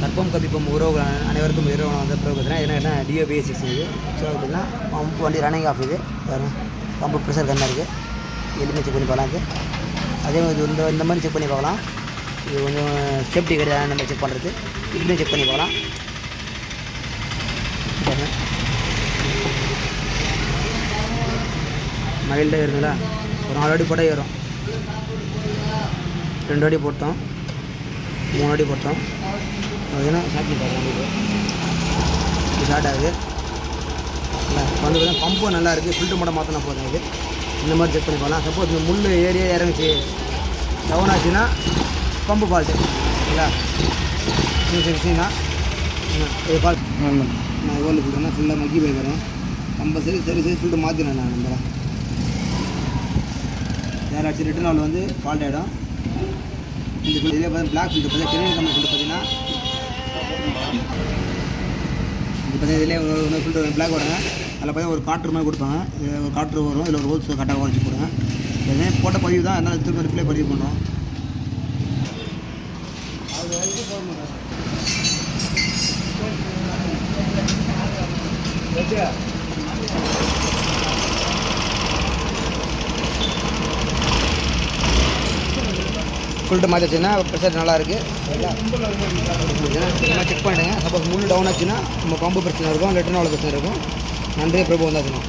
கற்பம் கதிப்பம் உறவுகள் அனைவருக்கும் இரவு வந்து பிறகு பார்த்தீங்கன்னா என்ன என்ன டிஓபி சிக்ஸ் இது. ஸோ அப்படின்னா பம்ப் வண்டி ரன்னிங் ஆஃப் இது. பம்பு ப்ரெஷர் கம்மியாக இருக்குது எதுவுமே செக் பண்ணி பார்க்கலாம் இது. அதே மாதிரி இந்த இந்த மாதிரி செக் பண்ணி பார்க்கலாம். இது கொஞ்சம் சேஃப்டி கிடையாது நம்ம செக் பண்ணுறது இதுவுமே செக் பண்ணி பார்க்கலாம். பாருங்க மைல்டாக ஒரு நாலு அடி போட்டால் ஏறும். ரெண்டு அடி போட்டோம். மூணு அடி போட்டோம். பார்த்தீங்கன்னா சாப்பிட்டு இது ஸ்டார்ட் ஆகுது இல்லை வந்து பார்த்தீங்கன்னா பம்பும் நல்லா இருக்குது ஃபில்ட்ரு மட்டும் மாற்றினா போதும் இது. இந்த மாதிரி செக் பண்ணி பார்க்கலாம். சப்போஸ் இந்த முள் ஏரியா இறங்குச்சு. டவுன் ஆச்சுன்னா பம்பு ஃபால்ட்டு இல்லைங்களா நீங்கள் செக்ஸிங்கன்னா இது ஃபால்ட் நான் எவ்வளோ ஃபில்டர்னா ஃபுல்லாக மக்கி போய் வரும் கம்பல்சரி சரி சரி ஃபில்ட்ரு மாற்றினேன் நான் நம்புகிறேன் யாராச்சும் ரிட்டர்ன் ஆள் வந்து ஃபால்ட் ஆகிடும் இந்த ஃபில்டர் இதே பார்த்தா பிளாக் ஃபில்டர் பார்த்தா கிரீன் கம்பெனி ஃபில்டர் பார்த்தீங்கன்னா அது பார்த்தீங்கன்னா இதிலே ஒரு ஃபில்டர் பிளாக் வருங்க அதில் பார்த்தீங்கன்னா ஒரு காற்று மாதிரி கொடுப்பாங்க. ஒரு காற்று வரும். இதில் ஒரு ஹோல்ஸ் கரெக்டாக வச்சு போடுங்க. எதுவுமே போட்ட பதிவு தான். அதனால் திரும்ப ரிப்ளை பதிவு பண்ணுறோம் ஃபில்டர் மாற்றிச்சுன்னா ப்ரெஷர் நல்லாயிருக்கு. இருக்குது செக் பண்ணிடுங்க. சப்போஸ் முள் டவுன் ஆச்சுன்னா நம்ம பம்பு பிரச்சனை இருக்கும் லெட்டர்னால பிரச்சனை இருக்கும். நன்றியே பிரபு வந்தாச்சுன்னா.